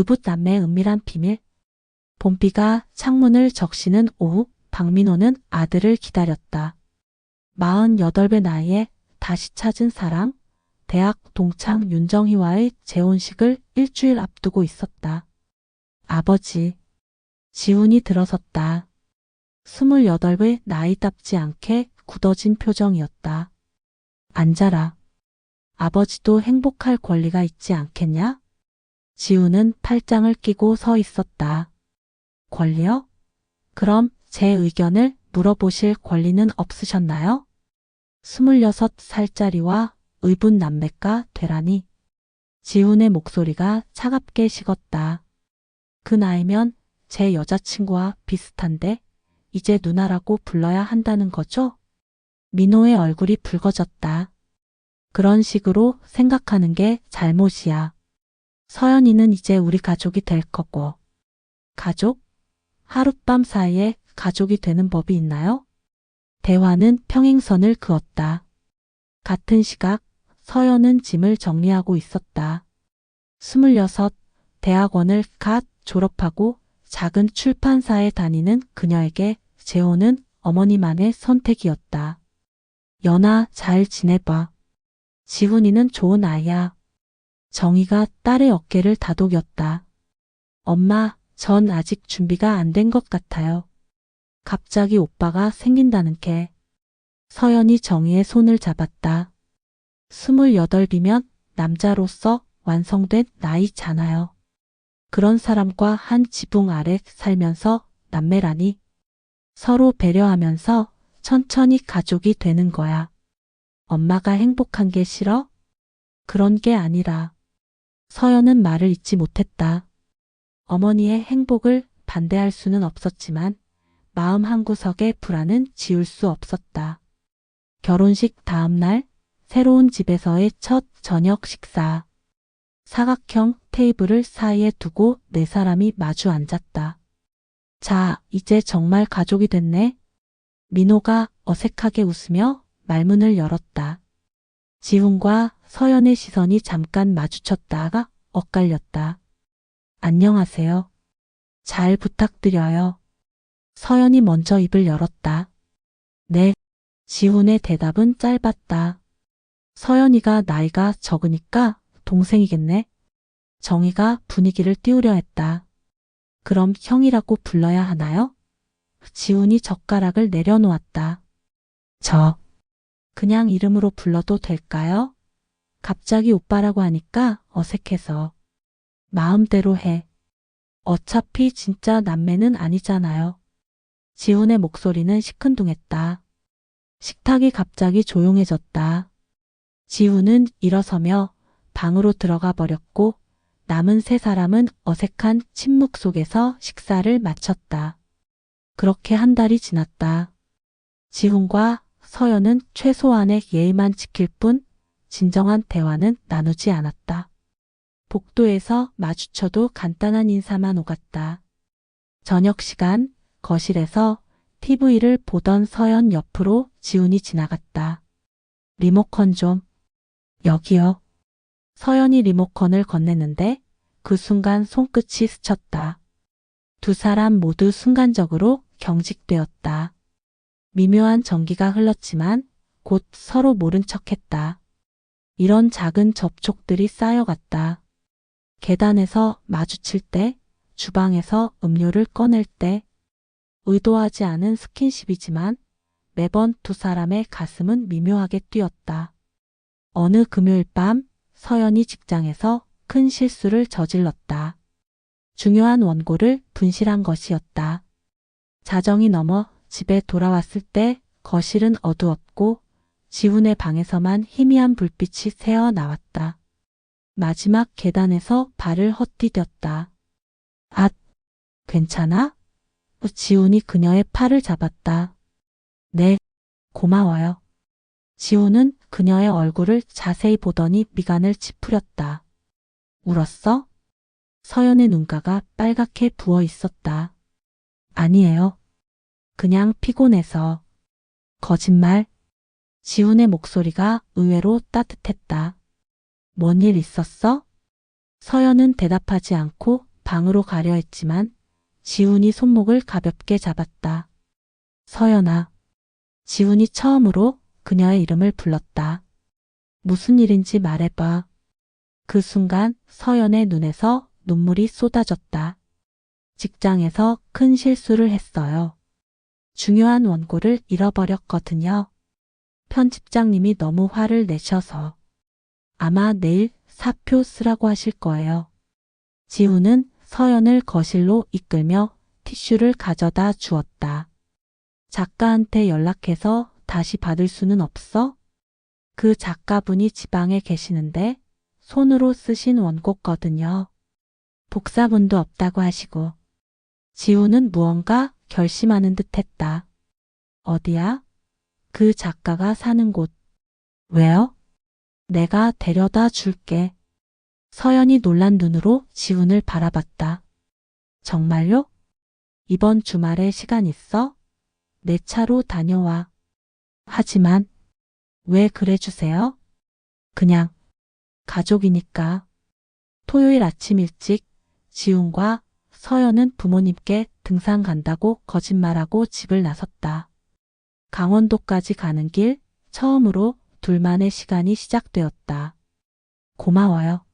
의붓 남매의 은밀한 비밀. 봄비가 창문을 적시는 오후 박민호는 아들을 기다렸다. 48배 나이에 다시 찾은 사랑, 대학 동창 윤정희와의 재혼식을 일주일 앞두고 있었다. 아버지, 지훈이 들어섰다. 28의 나이답지 않게 굳어진 표정이었다. 앉아라. 아버지도 행복할 권리가 있지 않겠냐? 지훈은 팔짱을 끼고 서 있었다. 권리요? 그럼 제 의견을 물어보실 권리는 없으셨나요? 26살짜리와 의분 남매가 되라니. 지훈의 목소리가 차갑게 식었다. 그 나이면 제 여자친구와 비슷한데 이제 누나라고 불러야 한다는 거죠? 민호의 얼굴이 붉어졌다. 그런 식으로 생각하는 게 잘못이야. 서연이는 이제 우리 가족이 될 거고. 가족? 하룻밤 사이에 가족이 되는 법이 있나요? 대화는 평행선을 그었다. 같은 시각 서연은 짐을 정리하고 있었다. 스물여섯 대학원을 갓 졸업하고 작은 출판사에 다니는 그녀에게 재혼은 어머니만의 선택이었다. 연아 잘 지내봐. 지훈이는 좋은 아이야. 정희가 딸의 어깨를 다독였다. 엄마, 전 아직 준비가 안 된 것 같아요. 갑자기 오빠가 생긴다는 게. 서연이 정희의 손을 잡았다. 스물여덟이면 남자로서 완성된 나이잖아요. 그런 사람과 한 지붕 아래 살면서 남매라니. 서로 배려하면서 천천히 가족이 되는 거야. 엄마가 행복한 게 싫어? 그런 게 아니라. 서연은 말을 잇지 못했다. 어머니의 행복을 반대할 수는 없었지만 마음 한구석의 불안은 지울 수 없었다. 결혼식 다음 날 새로운 집에서의 첫 저녁 식사. 사각형 테이블을 사이에 두고 네 사람이 마주 앉았다. 자, 이제 정말 가족이 됐네. 민호가 어색하게 웃으며 말문을 열었다. 지훈과 서연의 시선이 잠깐 마주쳤다가 엇갈렸다. 안녕하세요. 잘 부탁드려요. 서연이 먼저 입을 열었다. 네. 지훈의 대답은 짧았다. 서연이가 나이가 적으니까 동생이겠네. 정희가 분위기를 띄우려 했다. 그럼 형이라고 불러야 하나요? 지훈이 젓가락을 내려놓았다. 저, 그냥 이름으로 불러도 될까요? 갑자기 오빠라고 하니까 어색해서. 마음대로 해. 어차피 진짜 남매는 아니잖아요. 지훈의 목소리는 시큰둥했다. 식탁이 갑자기 조용해졌다. 지훈은 일어서며 방으로 들어가 버렸고 남은 세 사람은 어색한 침묵 속에서 식사를 마쳤다. 그렇게 한 달이 지났다. 지훈과 서연은 최소한의 예의만 지킬 뿐 진정한 대화는 나누지 않았다. 복도에서 마주쳐도 간단한 인사만 오갔다. 저녁 시간 거실에서 TV를 보던 서연 옆으로 지훈이 지나갔다. 리모컨 좀. 여기요. 서연이 리모컨을 건넸는데 그 순간 손끝이 스쳤다. 두 사람 모두 순간적으로 경직되었다. 미묘한 전기가 흘렀지만 곧 서로 모른 척했다. 이런 작은 접촉들이 쌓여갔다. 계단에서 마주칠 때, 주방에서 음료를 꺼낼 때, 의도하지 않은 스킨십이지만 매번 두 사람의 가슴은 미묘하게 뛰었다. 어느 금요일 밤 서연이 직장에서 큰 실수를 저질렀다. 중요한 원고를 분실한 것이었다. 자정이 넘어 집에 돌아왔을 때 거실은 어두웠고 지훈의 방에서만 희미한 불빛이 새어 나왔다. 마지막 계단에서 발을 헛디뎠다. 앗, 괜찮아? 지훈이 그녀의 팔을 잡았다. 네, 고마워요. 지훈은 그녀의 얼굴을 자세히 보더니 미간을 찌푸렸다. 울었어? 서연의 눈가가 빨갛게 부어 있었다. 아니에요. 그냥 피곤해서. 거짓말. 지훈의 목소리가 의외로 따뜻했다. 뭔 일 있었어? 서연은 대답하지 않고 방으로 가려 했지만 지훈이 손목을 가볍게 잡았다. 서연아. 지훈이 처음으로 그녀의 이름을 불렀다. 무슨 일인지 말해봐. 그 순간 서연의 눈에서 눈물이 쏟아졌다. 직장에서 큰 실수를 했어요. 중요한 원고를 잃어버렸거든요. 편집장님이 너무 화를 내셔서 아마 내일 사표 쓰라고 하실 거예요. 지훈은 서연을 거실로 이끌며 티슈를 가져다 주었다. 작가한테 연락해서 다시 받을 수는 없어? 그 작가분이 지방에 계시는데 손으로 쓰신 원고거든요. 복사본도 없다고 하시고. 지훈은 무언가 결심하는 듯 했다. 어디야? 그 작가가 사는 곳. 왜요? 내가 데려다 줄게. 서연이 놀란 눈으로 지훈을 바라봤다. 정말요? 이번 주말에 시간 있어? 내 차로 다녀와. 하지만, 왜 그래 주세요? 그냥, 가족이니까. 토요일 아침 일찍 지훈과 서연은 부모님께 등산 간다고 거짓말하고 집을 나섰다. 강원도까지 가는 길 처음으로 둘만의 시간이 시작되었다. 고마워요.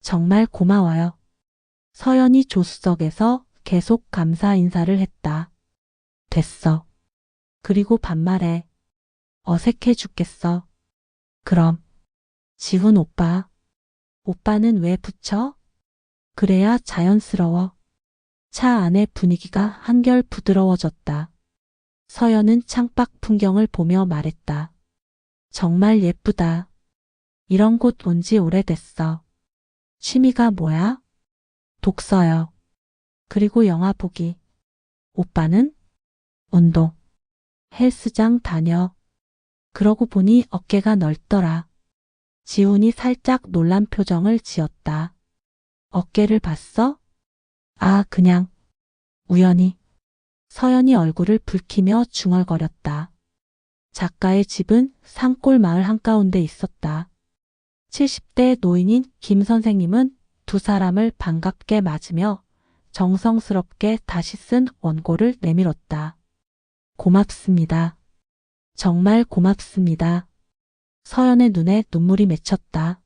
정말 고마워요. 서연이 조수석에서 계속 감사 인사를 했다. 됐어. 그리고 반말해. 어색해 죽겠어. 그럼. 지훈 오빠. 오빠는 왜 붙여? 그래야 자연스러워. 차 안의 분위기가 한결 부드러워졌다. 서연은 창밖 풍경을 보며 말했다. 정말 예쁘다. 이런 곳 온 지 오래됐어. 취미가 뭐야? 독서요. 그리고 영화 보기. 오빠는? 운동. 헬스장 다녀. 그러고 보니 어깨가 넓더라. 지훈이 살짝 놀란 표정을 지었다. 어깨를 봤어? 아, 그냥. 우연히. 서연이 얼굴을 붉히며 중얼거렸다. 작가의 집은 산골 마을 한가운데 있었다. 70대 노인인 김 선생님은 두 사람을 반갑게 맞으며 정성스럽게 다시 쓴 원고를 내밀었다. 고맙습니다. 정말 고맙습니다. 서연의 눈에 눈물이 맺혔다.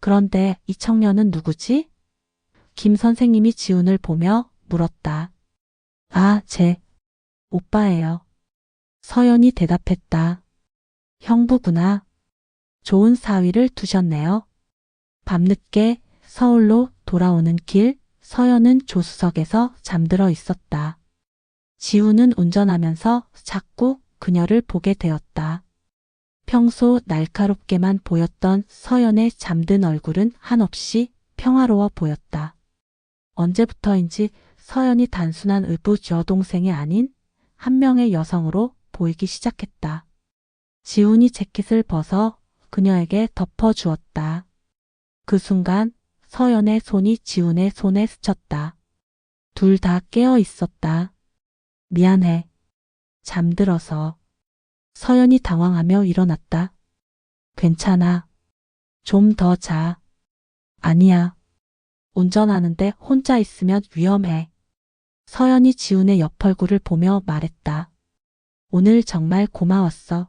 그런데 이 청년은 누구지? 김 선생님이 지훈을 보며 물었다. 아, 제 오빠예요. 서연이 대답했다. 형부구나. 좋은 사위를 두셨네요. 밤늦게 서울로 돌아오는 길 서연은 조수석에서 잠들어 있었다. 지훈은 운전하면서 자꾸 그녀를 보게 되었다. 평소 날카롭게만 보였던 서연의 잠든 얼굴은 한없이 평화로워 보였다. 언제부터인지 서연이 단순한 의붓 여동생이 아닌 한 명의 여성으로 보이기 시작했다. 지훈이 재킷을 벗어 그녀에게 덮어주었다. 그 순간 서연의 손이 지훈의 손에 스쳤다. 둘 다 깨어 있었다. 미안해. 잠들어서. 서연이 당황하며 일어났다. 괜찮아. 좀 더 자. 아니야. 운전하는데 혼자 있으면 위험해. 서연이 지훈의 옆 얼굴을 보며 말했다. 오늘 정말 고마웠어.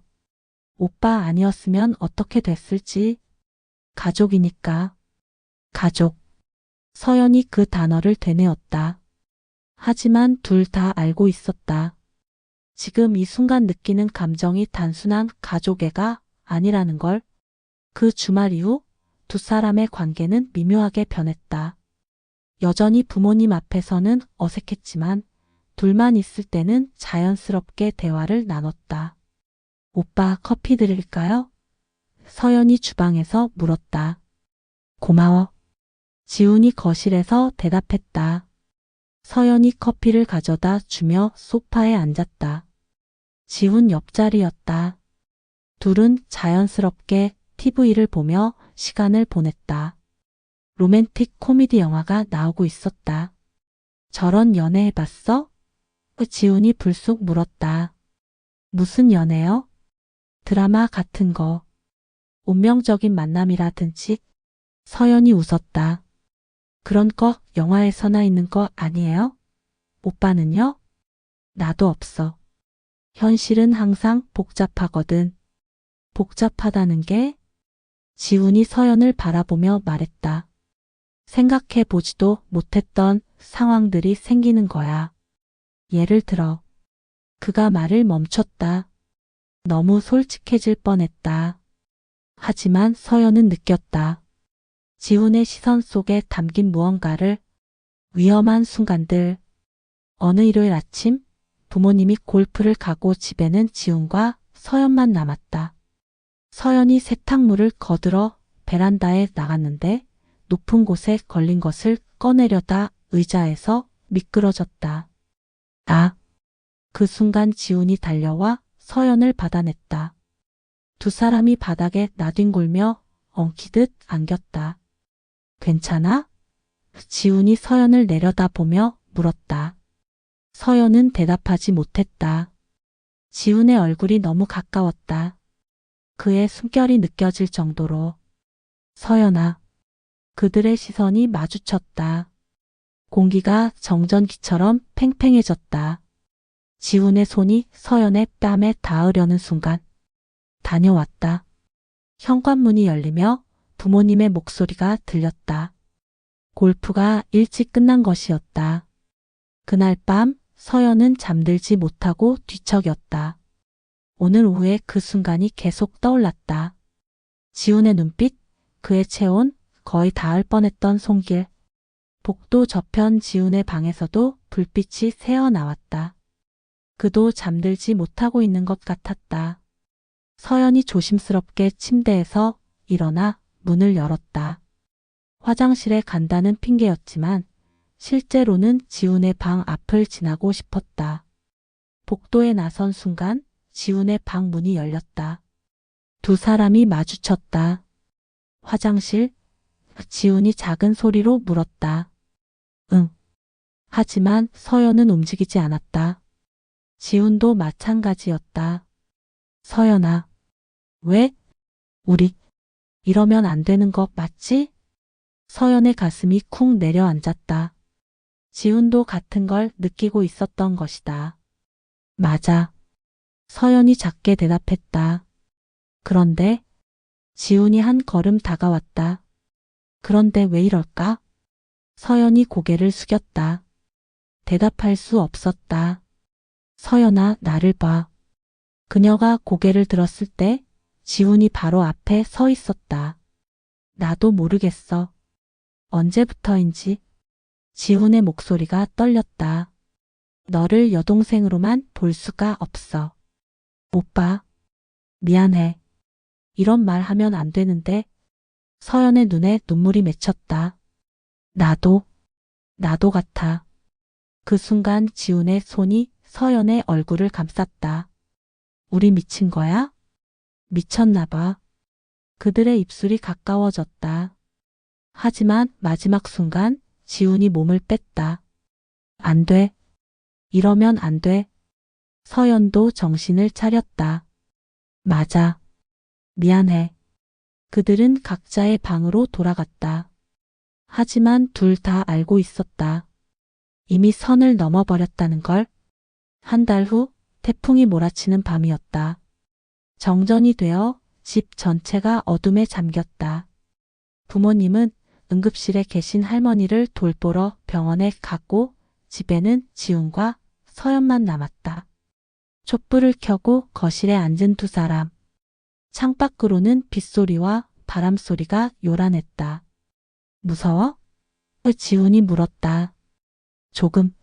오빠 아니었으면 어떻게 됐을지. 가족이니까. 가족. 서연이 그 단어를 되뇌었다. 하지만 둘 다 알고 있었다. 지금 이 순간 느끼는 감정이 단순한 가족애가 아니라는 걸. 그 주말 이후 두 사람의 관계는 미묘하게 변했다. 여전히 부모님 앞에서는 어색했지만 둘만 있을 때는 자연스럽게 대화를 나눴다. 오빠 커피 드릴까요? 서연이 주방에서 물었다. 고마워. 지훈이 거실에서 대답했다. 서연이 커피를 가져다 주며 소파에 앉았다. 지훈 옆자리였다. 둘은 자연스럽게 TV를 보며 시간을 보냈다. 로맨틱 코미디 영화가 나오고 있었다. 저런 연애 해봤어? 지훈이 불쑥 물었다. 무슨 연애요? 드라마 같은 거. 운명적인 만남이라든지. 서연이 웃었다. 그런 거 영화에서나 있는 거 아니에요? 오빠는요? 나도 없어. 현실은 항상 복잡하거든. 복잡하다는 게 지훈이 서연을 바라보며 말했다. 생각해 보지도 못했던 상황들이 생기는 거야. 예를 들어, 그가 말을 멈췄다. 너무 솔직해질 뻔했다. 하지만 서연은 느꼈다. 지훈의 시선 속에 담긴 무언가를 위험한 순간들. 어느 일요일 아침 부모님이 골프를 가고 집에는 지훈과 서연만 남았다. 서연이 세탁물을 거들어 베란다에 나갔는데 높은 곳에 걸린 것을 꺼내려다 의자에서 미끄러졌다. 아! 그 순간 지훈이 달려와 서연을 받아냈다. 두 사람이 바닥에 나뒹굴며 엉키듯 안겼다. 괜찮아? 지훈이 서연을 내려다보며 물었다. 서연은 대답하지 못했다. 지훈의 얼굴이 너무 가까웠다. 그의 숨결이 느껴질 정도로. 서연아. 그들의 시선이 마주쳤다. 공기가 정전기처럼 팽팽해졌다. 지훈의 손이 서연의 뺨에 닿으려는 순간 다녀왔다. 현관문이 열리며 부모님의 목소리가 들렸다. 골프가 일찍 끝난 것이었다. 그날 밤 서연은 잠들지 못하고 뒤척였다. 오늘 오후에 그 순간이 계속 떠올랐다. 지훈의 눈빛, 그의 체온, 거의 닿을 뻔했던 손길. 복도 저편 지훈의 방에서도 불빛이 새어 나왔다. 그도 잠들지 못하고 있는 것 같았다. 서연이 조심스럽게 침대에서 일어나 문을 열었다. 화장실에 간다는 핑계였지만 실제로는 지훈의 방 앞을 지나고 싶었다. 복도에 나선 순간 지훈의 방 문이 열렸다. 두 사람이 마주쳤다. 화장실, 지훈이 작은 소리로 물었다. 응. 하지만 서연은 움직이지 않았다. 지훈도 마찬가지였다. 서연아. 왜? 우리 이러면 안 되는 거 맞지? 서연의 가슴이 쿵 내려앉았다. 지훈도 같은 걸 느끼고 있었던 것이다. 맞아. 서연이 작게 대답했다. 그런데 지훈이 한 걸음 다가왔다. 그런데 왜 이럴까? 서연이 고개를 숙였다. 대답할 수 없었다. 서연아, 나를 봐. 그녀가 고개를 들었을 때 지훈이 바로 앞에 서 있었다. 나도 모르겠어. 언제부터인지 지훈의 목소리가 떨렸다. 너를 여동생으로만 볼 수가 없어. 오빠, 미안해. 이런 말 하면 안 되는데 서연의 눈에 눈물이 맺혔다. 나도, 나도 같아. 그 순간 지훈의 손이 서연의 얼굴을 감쌌다. 우리 미친 거야? 미쳤나 봐. 그들의 입술이 가까워졌다. 하지만 마지막 순간 지훈이 몸을 뺐다. 안 돼. 이러면 안 돼. 서연도 정신을 차렸다. 맞아. 미안해. 그들은 각자의 방으로 돌아갔다. 하지만 둘 다 알고 있었다. 이미 선을 넘어버렸다는 걸. 한 달 후 태풍이 몰아치는 밤이었다. 정전이 되어 집 전체가 어둠에 잠겼다. 부모님은 응급실에 계신 할머니를 돌보러 병원에 갔고 집에는 지훈과 서연만 남았다. 촛불을 켜고 거실에 앉은 두 사람. 창밖으로는 빗소리와 바람소리가 요란했다. 무서워? 지훈이 물었다. 조금.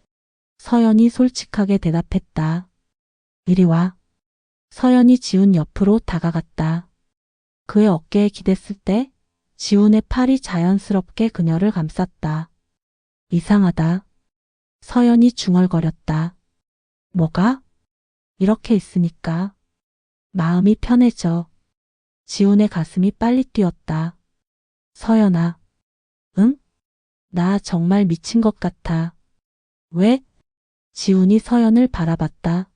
서연이 솔직하게 대답했다. 이리 와. 서연이 지훈 옆으로 다가갔다. 그의 어깨에 기댔을 때 지훈의 팔이 자연스럽게 그녀를 감쌌다. 이상하다. 서연이 중얼거렸다. 뭐가? 이렇게 있으니까. 마음이 편해져. 지훈의 가슴이 빨리 뛰었다. 서연아. 응? 나 정말 미친 것 같아. 왜? 지훈이 서연을 바라봤다.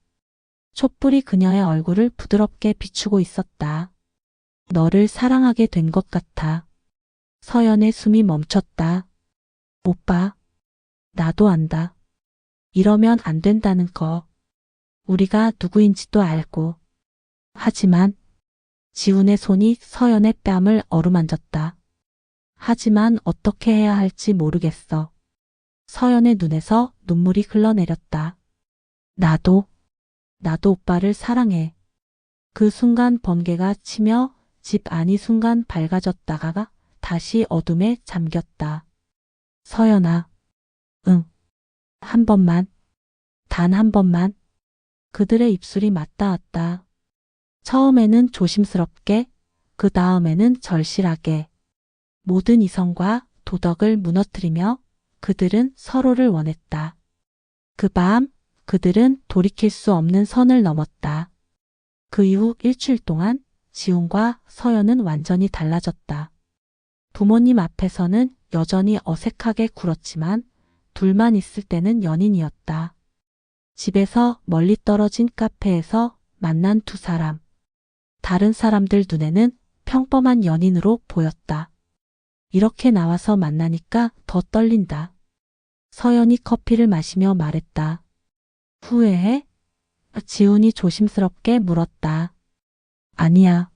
촛불이 그녀의 얼굴을 부드럽게 비추고 있었다. 너를 사랑하게 된 것 같아. 서연의 숨이 멈췄다. 오빠, 나도 안다. 이러면 안 된다는 거. 우리가 누구인지도 알고. 하지만 지훈의 손이 서연의 뺨을 어루만졌다. 하지만 어떻게 해야 할지 모르겠어. 서연의 눈에서 눈물이 흘러내렸다. 나도, 나도 오빠를 사랑해. 그 순간 번개가 치며 집 안이 순간 밝아졌다가 다시 어둠에 잠겼다. 서연아, 응. 한 번만, 단 한 번만. 그들의 입술이 맞닿았다. 처음에는 조심스럽게, 그 다음에는 절실하게. 모든 이성과 도덕을 무너뜨리며 그들은 서로를 원했다. 그 밤, 그들은 돌이킬 수 없는 선을 넘었다. 그 이후 일주일 동안 지훈과 서연은 완전히 달라졌다. 부모님 앞에서는 여전히 어색하게 굴었지만 둘만 있을 때는 연인이었다. 집에서 멀리 떨어진 카페에서 만난 두 사람. 다른 사람들 눈에는 평범한 연인으로 보였다. 이렇게 나와서 만나니까 더 떨린다. 서연이 커피를 마시며 말했다. 후회해? 지훈이 조심스럽게 물었다. 아니야.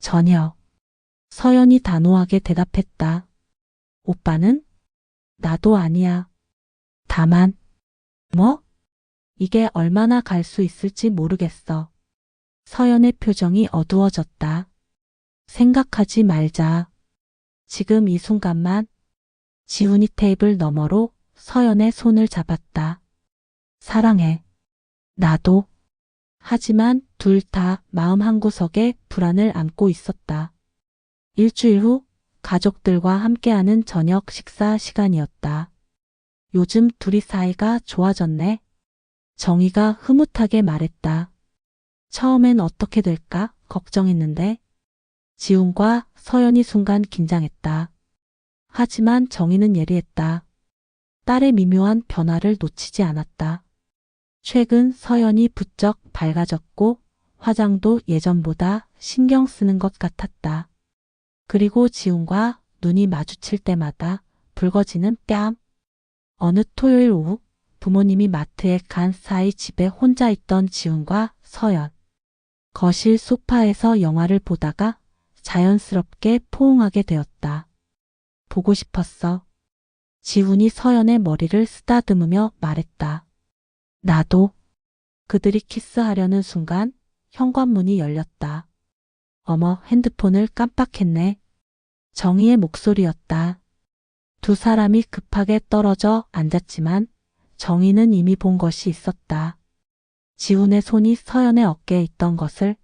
전혀. 서연이 단호하게 대답했다. 오빠는? 나도 아니야. 다만, 뭐? 이게 얼마나 갈 수 있을지 모르겠어. 서연의 표정이 어두워졌다. 생각하지 말자. 지금 이 순간만 지훈이 테이블 너머로 서연의 손을 잡았다. 사랑해. 나도. 하지만 둘 다 마음 한구석에 불안을 안고 있었다. 일주일 후 가족들과 함께하는 저녁 식사 시간이었다. 요즘 둘이 사이가 좋아졌네. 정희가 흐뭇하게 말했다. 처음엔 어떻게 될까 걱정했는데 지훈과 서연이 순간 긴장했다. 하지만 정희는 예리했다. 딸의 미묘한 변화를 놓치지 않았다. 최근 서연이 부쩍 밝아졌고 화장도 예전보다 신경 쓰는 것 같았다. 그리고 지훈과 눈이 마주칠 때마다 붉어지는 뺨. 어느 토요일 오후 부모님이 마트에 간 사이 집에 혼자 있던 지훈과 서연. 거실 소파에서 영화를 보다가 자연스럽게 포옹하게 되었다. 보고 싶었어. 지훈이 서연의 머리를 쓰다듬으며 말했다. 나도. 그들이 키스하려는 순간 현관문이 열렸다. 어머, 핸드폰을 깜빡했네. 정희의 목소리였다. 두 사람이 급하게 떨어져 앉았지만 정희는 이미 본 것이 있었다. 지훈의 손이 서연의 어깨에 있던 것을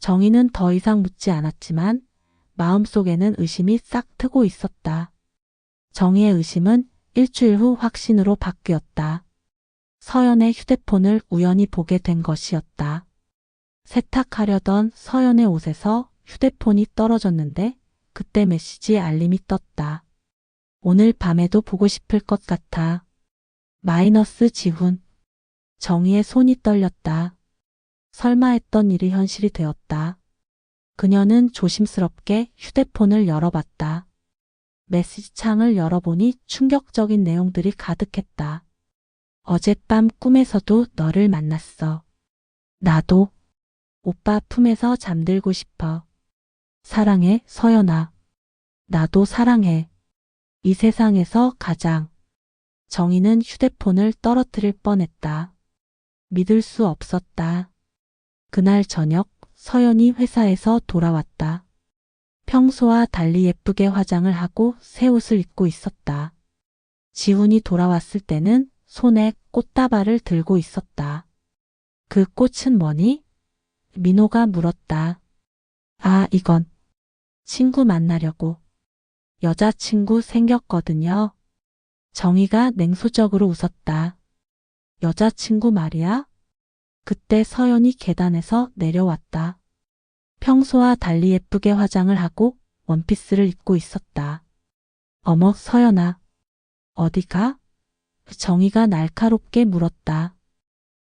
정희는 더 이상 묻지 않았지만 마음속에는 의심이 싹 트고 있었다. 정희의 의심은 일주일 후 확신으로 바뀌었다. 서연의 휴대폰을 우연히 보게 된 것이었다. 세탁하려던 서연의 옷에서 휴대폰이 떨어졌는데 그때 메시지 알림이 떴다. 오늘 밤에도 보고 싶을 것 같아. 마이너스 지훈. 정희의 손이 떨렸다. 설마 했던 일이 현실이 되었다. 그녀는 조심스럽게 휴대폰을 열어봤다. 메시지 창을 열어보니 충격적인 내용들이 가득했다. 어젯밤 꿈에서도 너를 만났어. 나도 오빠 품에서 잠들고 싶어. 사랑해, 서연아. 나도 사랑해. 이 세상에서 가장. 정희는 휴대폰을 떨어뜨릴 뻔했다. 믿을 수 없었다. 그날 저녁 서연이 회사에서 돌아왔다. 평소와 달리 예쁘게 화장을 하고 새 옷을 입고 있었다. 지훈이 돌아왔을 때는 손에 꽃다발을 들고 있었다. 그 꽃은 뭐니? 민호가 물었다. 아, 이건 친구 만나려고. 여자친구 생겼거든요. 정희가 냉소적으로 웃었다. 여자친구 말이야? 그때 서연이 계단에서 내려왔다. 평소와 달리 예쁘게 화장을 하고 원피스를 입고 있었다. 어머, 서연아. 어디가? 정희가 날카롭게 물었다.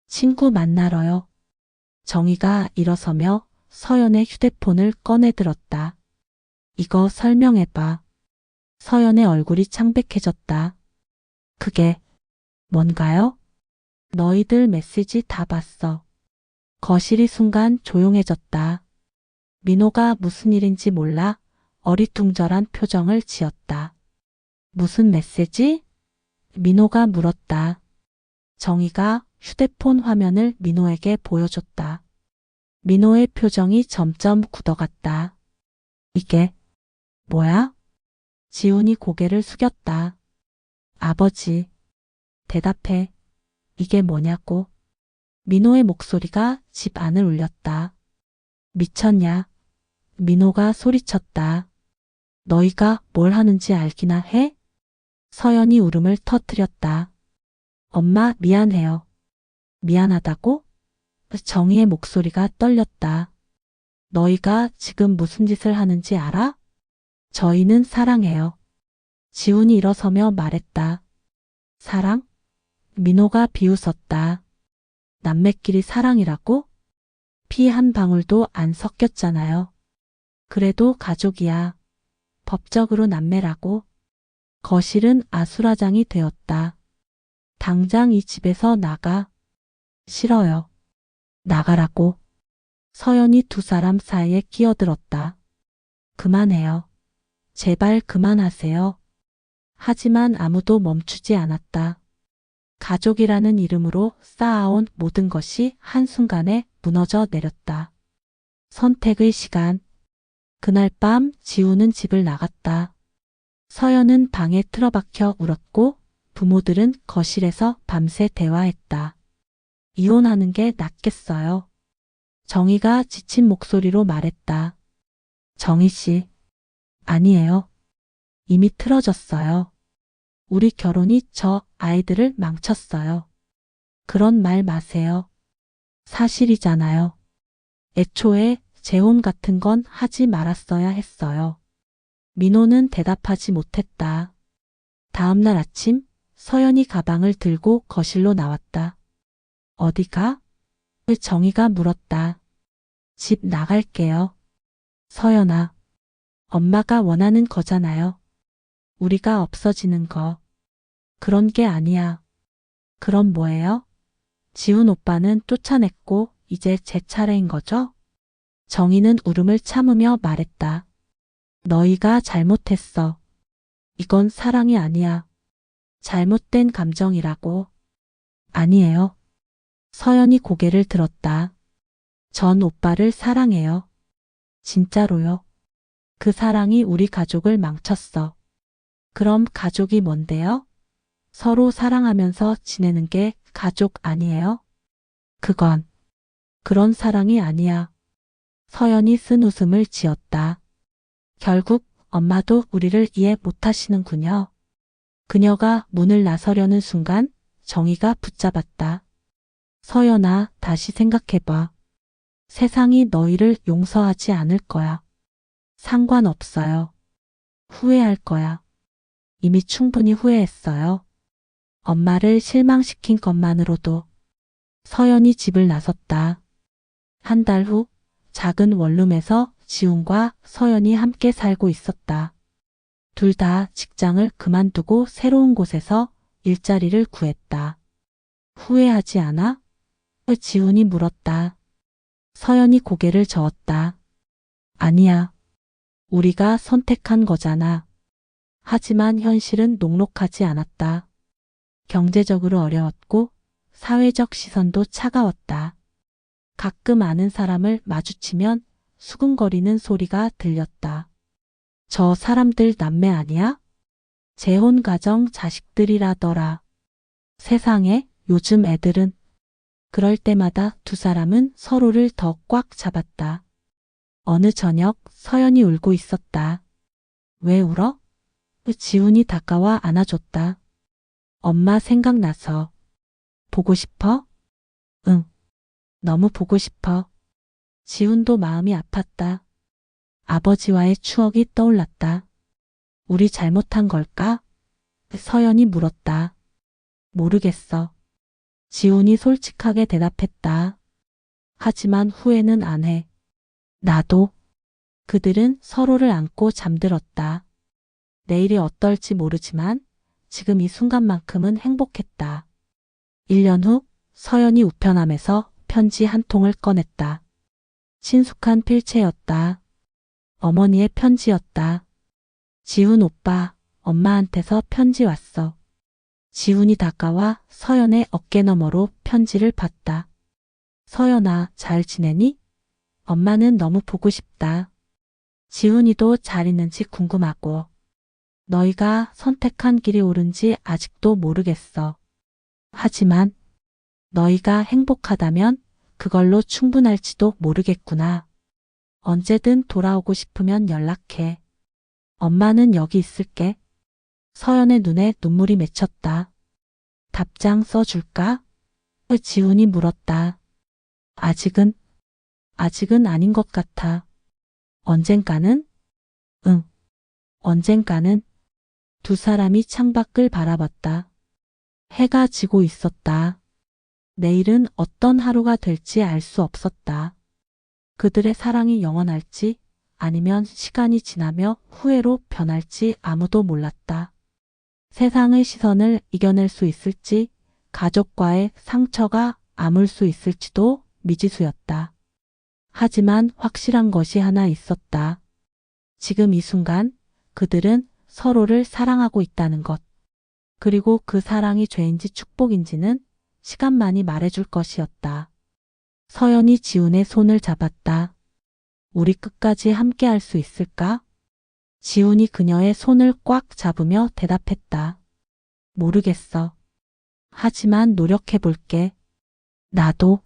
친구 만나러요. 정희가 일어서며 서연의 휴대폰을 꺼내 들었다. 이거 설명해봐. 서연의 얼굴이 창백해졌다. 그게 뭔가요? 너희들 메시지 다 봤어. 거실이 순간 조용해졌다. 민호가 무슨 일인지 몰라 어리둥절한 표정을 지었다. 무슨 메시지? 민호가 물었다. 정희가 휴대폰 화면을 민호에게 보여줬다. 민호의 표정이 점점 굳어갔다. 이게 뭐야? 지훈이 고개를 숙였다. 아버지, 대답해. 이게 뭐냐고. 민호의 목소리가 집 안을 울렸다. 미쳤냐? 민호가 소리쳤다. 너희가 뭘 하는지 알기나 해? 서연이 울음을 터뜨렸다. 엄마 미안해요. 미안하다고? 정희의 목소리가 떨렸다. 너희가 지금 무슨 짓을 하는지 알아? 저희는 사랑해요. 지훈이 일어서며 말했다. 사랑? 민호가 비웃었다. 남매끼리 사랑이라고? 피 한 방울도 안 섞였잖아요. 그래도 가족이야. 법적으로 남매라고. 거실은 아수라장이 되었다. 당장 이 집에서 나가. 싫어요. 나가라고. 서연이 두 사람 사이에 끼어들었다. 그만해요. 제발 그만하세요. 하지만 아무도 멈추지 않았다. 가족이라는 이름으로 쌓아온 모든 것이 한순간에 무너져 내렸다. 선택의 시간. 그날 밤 지우는 집을 나갔다. 서연은 방에 틀어박혀 울었고 부모들은 거실에서 밤새 대화했다. 이혼하는 게 낫겠어요. 정희가 지친 목소리로 말했다. 정희 씨. 아니에요. 이미 틀어졌어요. 우리 결혼이 저 아이들을 망쳤어요. 그런 말 마세요. 사실이잖아요. 애초에 재혼 같은 건 하지 말았어야 했어요. 민호는 대답하지 못했다. 다음날 아침 서연이 가방을 들고 거실로 나왔다. 어디가? 정희가 물었다. 집 나갈게요. 서연아, 엄마가 원하는 거잖아요. 우리가 없어지는 거. 그런 게 아니야. 그럼 뭐예요? 지훈 오빠는 쫓아냈고 이제 제 차례인 거죠? 정희는 울음을 참으며 말했다. 너희가 잘못했어. 이건 사랑이 아니야. 잘못된 감정이라고. 아니에요. 서연이 고개를 들었다. 전 오빠를 사랑해요. 진짜로요. 그 사랑이 우리 가족을 망쳤어. 그럼 가족이 뭔데요? 서로 사랑하면서 지내는 게 가족 아니에요? 그건 그런 사랑이 아니야. 서연이 쓴 웃음을 지었다. 결국 엄마도 우리를 이해 못하시는군요. 그녀가 문을 나서려는 순간 정희가 붙잡았다. 서연아, 다시 생각해봐. 세상이 너희를 용서하지 않을 거야. 상관없어요. 후회할 거야. 이미 충분히 후회했어요. 엄마를 실망시킨 것만으로도 서연이 집을 나섰다. 한 달 후 작은 원룸에서 지훈과 서연이 함께 살고 있었다. 둘 다 직장을 그만두고 새로운 곳에서 일자리를 구했다. 후회하지 않아? 지훈이 물었다. 서연이 고개를 저었다. 아니야. 우리가 선택한 거잖아. 하지만 현실은 녹록하지 않았다. 경제적으로 어려웠고 사회적 시선도 차가웠다. 가끔 아는 사람을 마주치면 수근거리는 소리가 들렸다. 저 사람들 남매 아니야? 재혼 가정 자식들이라더라. 세상에 요즘 애들은 그럴 때마다 두 사람은 서로를 더 꽉 잡았다. 어느 저녁 서연이 울고 있었다. 왜 울어? 지훈이 다가와 안아줬다. 엄마 생각나서. 보고 싶어? 응. 너무 보고 싶어. 지훈도 마음이 아팠다. 아버지와의 추억이 떠올랐다. 우리 잘못한 걸까? 서연이 물었다. 모르겠어. 지훈이 솔직하게 대답했다. 하지만 후회는 안 해. 나도. 그들은 서로를 안고 잠들었다. 내일이 어떨지 모르지만 지금 이 순간만큼은 행복했다. 1년 후 서연이 우편함에서 편지 한 통을 꺼냈다. 친숙한 필체였다. 어머니의 편지였다. 지훈 오빠, 엄마한테서 편지 왔어. 지훈이 다가와 서연의 어깨 너머로 편지를 봤다. 서연아, 잘 지내니? 엄마는 너무 보고 싶다. 지훈이도 잘 있는지 궁금하고. 너희가 선택한 길이 옳은지 아직도 모르겠어. 하지만 너희가 행복하다면 그걸로 충분할지도 모르겠구나. 언제든 돌아오고 싶으면 연락해. 엄마는 여기 있을게. 서연의 눈에 눈물이 맺혔다. 답장 써줄까? 지훈이 물었다. 아직은, 아직은 아닌 것 같아. 언젠가는? 응. 언젠가는? 두 사람이 창밖을 바라봤다. 해가 지고 있었다. 내일은 어떤 하루가 될지 알 수 없었다. 그들의 사랑이 영원할지 아니면 시간이 지나며 후회로 변할지 아무도 몰랐다. 세상의 시선을 이겨낼 수 있을지 가족과의 상처가 아물 수 있을지도 미지수였다. 하지만 확실한 것이 하나 있었다. 지금 이 순간 그들은 서로를 사랑하고 있다는 것. 그리고 그 사랑이 죄인지 축복인지는 시간만이 말해줄 것이었다. 서연이 지훈의 손을 잡았다. 우리 끝까지 함께 할 수 있을까? 지훈이 그녀의 손을 꽉 잡으며 대답했다. 모르겠어. 하지만 노력해 볼게. 나도.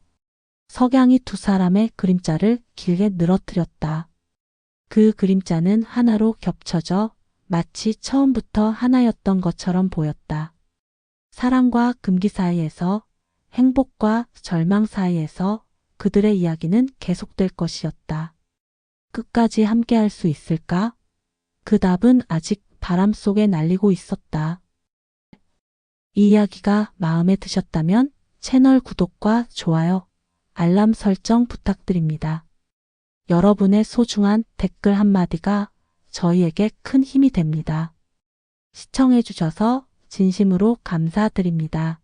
석양이 두 사람의 그림자를 길게 늘어뜨렸다. 그 그림자는 하나로 겹쳐져 마치 처음부터 하나였던 것처럼 보였다. 사랑과 금기 사이에서 행복과 절망 사이에서 그들의 이야기는 계속될 것이었다. 끝까지 함께 할 수 있을까? 그 답은 아직 바람 속에 날리고 있었다. 이 이야기가 마음에 드셨다면 채널 구독과 좋아요, 알람 설정 부탁드립니다. 여러분의 소중한 댓글 한마디가 저희에게 큰 힘이 됩니다. 시청해주셔서 진심으로 감사드립니다.